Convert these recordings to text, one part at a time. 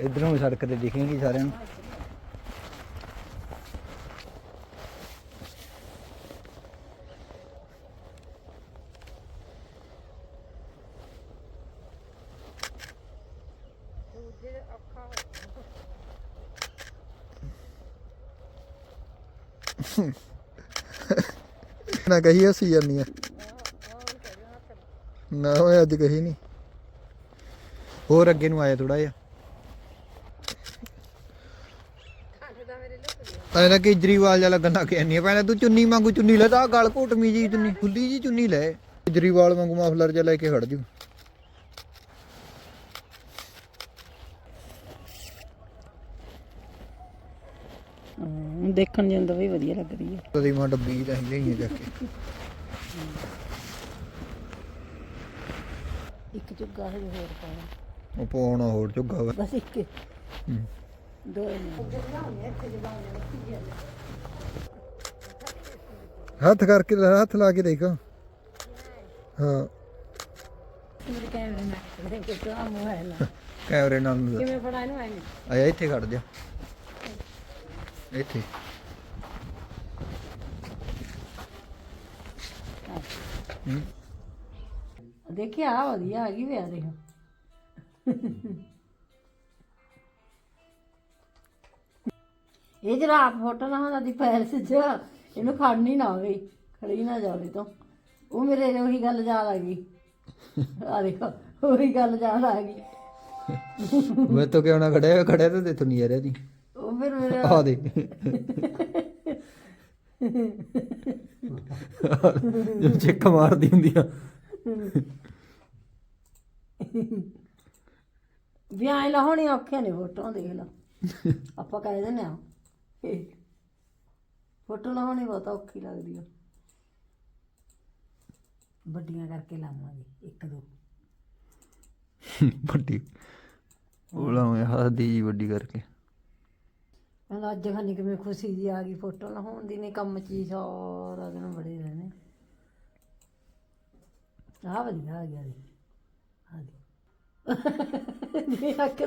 ਇਧਰੋਂ ਸੜਕ ਤੇ ਦਿਖੇਗੀ ਸਾਰਿਆਂ ਨੂੰ। ਨਾ ਕਹੀ ਅਸੀਂ ਜਾਂਦੀ ਆ। ਨਾ ਓਏ ਅੱਜ ਕਹੀ ਨਹੀਂ। ਹੋਰ ਅੱਗੇ ਨੂੰ ਆਇਆ ਥੋੜਾ ਜਿਹਾ। ਤਾਂ ਨਾ ਕੇਜਰੀਵਾਲ ਜਿਹਾ ਲੱਗਣ ਲੱਗ ਜਾਂਦੀ ਆ ਪਹਿਲਾਂ ਤੂੰ ਚੁੰਨੀ ਵਾਂਗੂ ਚੁੰਨੀ ਲੈ ਤਾਂ ਗਲ ਘੋਟਮੀ ਜੀ ਚੁੰਨੀ ਖੁੱਲੀ ਜੀ ਚੁੰਨੀ ਲੈ। ਕੇਜਰੀਵਾਲ ਵਾਂਗੂ ਮਫਲਰ ਜਿਹਾ ਲੈ ਕੇ ਖੜ ਜੂ। ਹਾਂ ਦੇਖਣ ਜਾਂਦਾ ਵੀ ਵਧੀਆ ਲੱਗ ਰਹੀ ਹੈ। ਤਦੀ ਮਾਂ ਡੱਬੀ ਤਾਂ ਹੀ ਜਾ ਕੇ। ਇੱਕ ਚੁੱਗਾ ਹੈ ਹੋਰ ਪਾਉਣਾ। ਉਹ ਪਾਉਣਾ ਹੋਰ ਝੁੱਗਾ ਵਾ। ਬਸ ਇੱਕ। ਹੂੰ। ਹੱਥ ਕਰਕੇ ਹੱਥ ਲਾ ਕੇ ਦੇਖ। ਹਾਂ। ਮੇਰੇ ਕੈਮਰੇ ਨਾਲ ਕਿਵੇਂ ਫੜਾ ਇਹਨੂੰ ਆਏ? ਆਇਆ ਇੱਥੇ ਖੜ ਜਾ। ਇੱਥੇ। ਦੇਖਿਆ ਆ ਵਧੀਆ ਆ ਗਈ ਵੇ ਆ ਦੇਖ। ਇਹ ਜਿਹੜਾ ਆਪ ਫੋਟੋ ਨਾ ਹੁੰਦਾ ਦੀ ਪੈਰ ਸਿੱਝ ਇਹਨੂੰ ਖੜਨੀ ਨਾ ਹੋਵੇ ਖੜੀ ਨਾ ਜਾਵੇ ਤਾਂ। ਉਹ ਮੇਰੇ ਉਹੀ ਗੱਲ ਯਾਦ ਆ ਗਈ। ਆ ਦੇਖੋ ਉਹੀ ਗੱਲ ਯਾਦ ਆ ਗਈ। ਮੈਂ ਤਾਂ ਕਿਉਂ ਨਾ ਖੜਿਆ ਖੜਿਆ ਤਾਂ ਦੇਖੋ ਨਹੀਂ ਆ ਰਿਹਾ ਦੀ ਉਹ ਫਿਰ ਮੇਰੇ ਆ ਦੇ ਜੋ ਚਿੱਕ ਮਾਰਦੀ ਹੁੰਦੀ ਆ। ਵੀ ਐ ਲਾਉਣੀ ਔਖੇ ਨੇ ਫੋਟੋਆਂ ਦੇਖ ਲਾ। ਆਪਾਂ ਕਹਿ ਦਿੰਦੇ ਆ। ਫੋਟੋ ਲਾਉਣੀ ਬਹੁਤ ਔਖੀ ਲੱਗਦੀ ਆ। ਵੱਡੀਆਂ ਕਰਕੇ ਲਾਵਾਂਗੇ ਇੱਕ ਦੋ। ਵੱਡੀ। ਉਹ ਲਾਵੇਂ ਹੱਦੀ ਜੀ ਵੱਡੀ ਕਰਕੇ। ਕਹਿੰਦਾ ਅੱਜ ਖਾਨੀ ਕਿਵੇਂ ਖੁਸ਼ੀ ਜੀ ਆ ਗਈ ਫੋਟੋ ਲਾਉਣ ਦੀ ਨਹੀਂ ਕੰਮ ਚ ਹੀ ਸਾਰਾ ਦਿਨ ਬੜੇ ਰਹਿੰਦੇ। ਆ ਵਧੀਆ ਆ ਗਿਆ ਜੀ। ਆ ਗਈ ਅੱਖ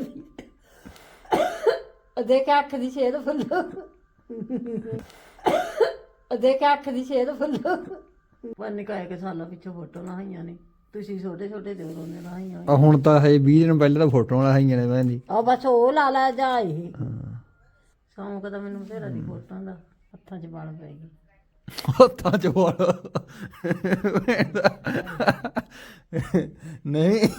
ਦੀ ਦੇਖ ਅੱਖ ਦੀ ਛੇਦ ਫੁੱਲੋ। ਦੇਖ ਅੱਖ ਦੀ ਛੇਦ ਫੁੱਲੋ। ਪੰਨ ਕਾਇ ਕੇ ਸਾਲਾਂ ਪਿੱਛੋਂ ਫੋਟੋ ਲਾਈਆਂ ਨੇ। ਤੁਸੀਂ ਛੋਟੇ ਛੋਟੇ ਦੇ ਦੋਨੇ ਲਾਈਆਂ ਆ ਹੁਣ ਤਾਂ ਹੈ 20 ਦਿਨ ਪਹਿਲਾਂ ਤਾਂ ਫੋਟੋਆਂ ਲਾਈਆਂ ਨੇ ਮੈਂ ਦੀ ਆ ਬਸ ਉਹ ਲਾ ਲੈ ਜਾ ਇਹ। ਸ਼ੌਂਕ ਤਾਂ ਮੈਨੂੰ ਬਥੇਰਾ ਦੀ ਫੋਟੋਆਂ ਦਾ। ਹੱਥਾਂ 'ਚ ਵਲ ਪੈ ਗਈ ਹੱਥਾਂ ਚ ਵਾਲ। ਨਹੀਂ।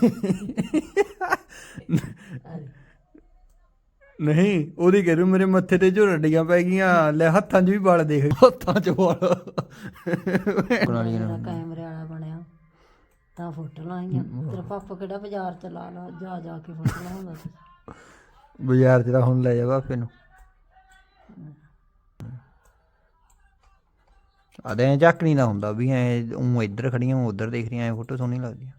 ਨਹੀਂ ਉਹਦੀ ਕਹਿ ਰਹੀ ਮੇਰੇ ਮੱਥੇ ਤੇ ਜੋ ਰੱਡੀਆਂ ਪੈ ਗਈਆਂ। ਲੈ ਹੱਥਾਂ 'ਚ ਵੀ ਵਾਲ ਦੇਖ। ਹੱਥਾਂ 'ਚ ਵਾਲ। ਮੇਰਾ ਕੈਮਰੇ ਵਾਲਾ ਬਣਿਆ ਤਾਂ ਫੋਟੋ ਲਾਈਆਂ। ਤੇਰਾ ਪਾਪਾ ਕਿਹੜਾ ਬਾਜ਼ਾਰ ਚ ਲਾ ਲਾ ਜਾ ਜਾ ਕੇ ਫੋਟੋ ਲਾਉਂਦਾ ਸੀ। ਬਾਜ਼ਾਰ 'ਚ ਤਾਂ ਹੁਣ ਲੈ ਜਾ ਬਾਪੇ ਨੂੰ। ਆਦੇ ਚੱਕ ਨਹੀਂ ਨਾ ਹੁੰਦਾ ਵੀ ਐ ਉਹ ਇੱਧਰ ਖੜੀਆਂ ਉਹ ਉੱਧਰ ਦੇਖ ਰਹੀਆਂ ਐ ਫੋਟੋ ਸੋਹਣੀ ਲੱਗਦੀ ਆ।